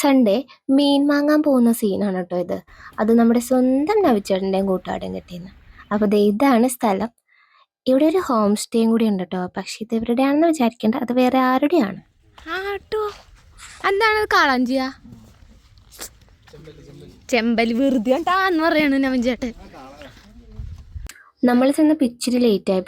Sunday മീൻ വാങ്ങാൻ പോകുന്ന സീനാണ് കേട്ടോ ഇത്. അത് നമ്മുടെ സ്വന്തം നവിച്ചേട്ടന്റെയും കൂട്ടുകാരുടെയും കിട്ടിയെന്ന് അപ്പോൾ ദേ ഇതാണ് സ്ഥലം. ഇവിടെ ഒരു ഹോം സ്റ്റേയും കൂടി ഉണ്ട് കേട്ടോ. പക്ഷെ ഇത് ഇവരുടെയാണെന്ന് വിചാരിക്കേണ്ട. അത് വേറെ ആരുടെയാണ്? ആ കേട്ടോ. എന്താണ് കാളാഞ്ചിയ ചെമ്പലി വെറുതെ കണ്ടാന്ന് പറയണു നവൻ ചേട്ടൻ നമ്മൾ ചെന്ന് പിച്ചിരി ലേറ്റ് ആയി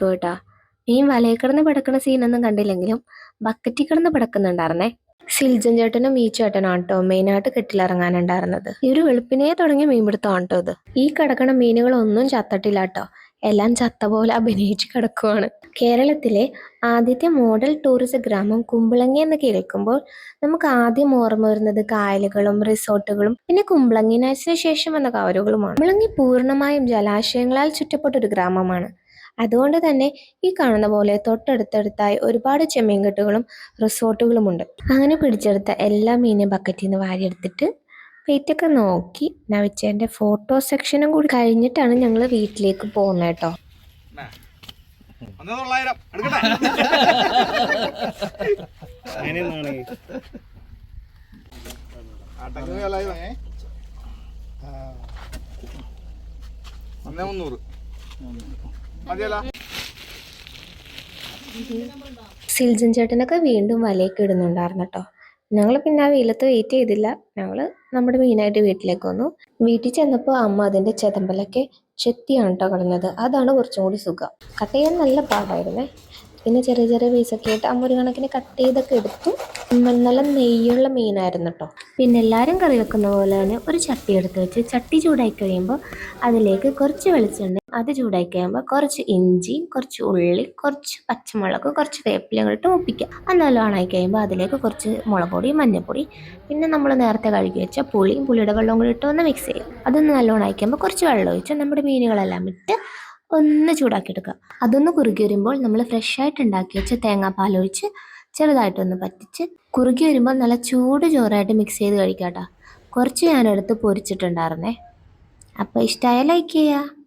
പോയിട്ടാ മീൻ വലയിൽ കിടന്ന് പിടക്കുന്ന സീനൊന്നും കണ്ടില്ലെങ്കിലും ബക്കറ്റിൽ കിടന്ന് പിടക്കുന്നുണ്ടായിരുന്നേ. സിൽജൻ ചേട്ടനും ഈ ചേട്ടനും ആട്ടോ മെയിനായിട്ട് കെട്ടിലിറങ്ങാനുണ്ടായിരുന്നത്. ഈ ഒരു വെളുപ്പിനേ തുടങ്ങിയ മീൻപിടുത്തമാണ് കേട്ടോ ഇത്? ഈ കിടക്കണ മീനുകളൊന്നും ചത്തട്ടില്ല കേട്ടോ എല്ലാം ചത്ത പോലെ അഭിനയിച്ച് കിടക്കുവാണ്. കേരളത്തിലെ ആദ്യത്തെ മോഡൽ ടൂറിസ്റ്റ് ഗ്രാമം കുമ്പളങ്ങി എന്ന് കേൾക്കുമ്പോൾ നമുക്ക് ആദ്യം ഓർമ്മ വരുന്നത് കായലുകളും റിസോർട്ടുകളും പിന്നെ കുമ്പളങ്ങി ശേഷം വന്ന കവരുകളുമാണ്. കുമ്പളങ്ങി പൂർണമായും ജലാശയങ്ങളാൽ ചുറ്റപ്പെട്ട ഒരു ഗ്രാമമാണ്. അതുകൊണ്ട് തന്നെ ഈ കാണുന്ന പോലെ തൊട്ടടുത്തടുത്തായി ഒരുപാട് ചെമ്മീൻകെട്ടുകളും റിസോർട്ടുകളുമുണ്ട്. അങ്ങനെ പിടിച്ചെടുത്ത എല്ലാ മീനും ബക്കറ്റിൽ നിന്ന് വാരിയെടുത്തിട്ട് വെയിറ്റൊക്കെ നോക്കി. നവിച്ചേന്റെ ഫോട്ടോ സെക്ഷനും കൂടി കഴിഞ്ഞിട്ടാണ് ഞങ്ങൾ വീട്ടിലേക്ക് പോകുന്നത് കേട്ടോ. ഒന്ന് മുന്നൂറ്. സിൽജൻ ചേട്ടനൊക്കെ വീണ്ടും വലയൊക്കെ ഇടുന്നുണ്ടായിരുന്നു കേട്ടോ. ഞങ്ങൾ പിന്നെ ആ വെയിലത്ത് വെയിറ്റ് ചെയ്തില്ല. ഞങ്ങൾ നമ്മുടെ മെയിനായിട്ട് വീട്ടിലേക്ക് വന്നു. വീട്ടിൽ ചെന്നപ്പോൾ അമ്മ അതിന്റെ ചെതമ്പലൊക്കെ ചെത്തിയാണ് കേട്ടോ കളഞ്ഞത്. അതാണ് കുറച്ചും കൂടി സുഖം. കട്ട് ചെയ്യാൻ നല്ല പാടായിരുന്നേ. പിന്നെ ചെറിയ ചെറിയ പീസൊക്കെ ആയിട്ട് അമ്മ ഒരു കണക്കിന് കട്ട് ചെയ്തൊക്കെ എടുത്തു. നല്ല നെയ്യുള്ള മീനായിരുന്നു കേട്ടോ പിന്നെ എല്ലാവരും കറി വെക്കുന്ന പോലെ തന്നെ ഒരു ചട്ടി എടുത്ത് വെച്ച് ചട്ടി ചൂടായി കഴിയുമ്പോൾ അതിലേക്ക് കുറച്ച് വെളിച്ചെണ്ണ അത് ചൂടായി കഴിയുമ്പോൾ കുറച്ച് ഇഞ്ചി കുറച്ച് ഉള്ളി കുറച്ച് പച്ചമുളക് കുറച്ച് വേപ്പില ഇട്ട് മുപ്പിക്കുക. അത് നല്ലോണം കഴിയുമ്പോൾ അതിലേക്ക് കുറച്ച് മുളക് പൊടി മഞ്ഞൾപ്പൊടി പിന്നെ നമ്മൾ നേരത്തെ കഴുകി വെച്ച പുളിയും പുളിയുടെ വെള്ളവും കൂടി ഇട്ട് ഒന്ന് മിക്സ് ചെയ്യും അതൊന്ന് നല്ലോണം ആയി കഴിയുമ്പോൾ കുറച്ച് വെള്ളം ഒഴിച്ച് നമ്മുടെ മീനുകളെല്ലാം ഇട്ട് ഒന്ന് ചൂടാക്കി എടുക്കുക. അതൊന്ന് കുറുകി വരുമ്പോൾ നമ്മൾ ഫ്രഷ് ആയിട്ട് ഉണ്ടാക്കി വെച്ച തേങ്ങാപ്പാൽ ഒഴിച്ച് ചെറുതായിട്ടൊന്ന് പറ്റിച്ച് കുറുകി വരുമ്പോൾ നല്ല ചൂട് ചോറായിട്ട് മിക്സ് ചെയ്ത് കഴിക്കാം കേട്ടോ. കുറച്ച് ഞാനെടുത്ത് പൊരിച്ചിട്ടുണ്ടായിരുന്നേ. അപ്പോൾ ഇഷ്ടമായ ലൈക്ക് ചെയ്യുക.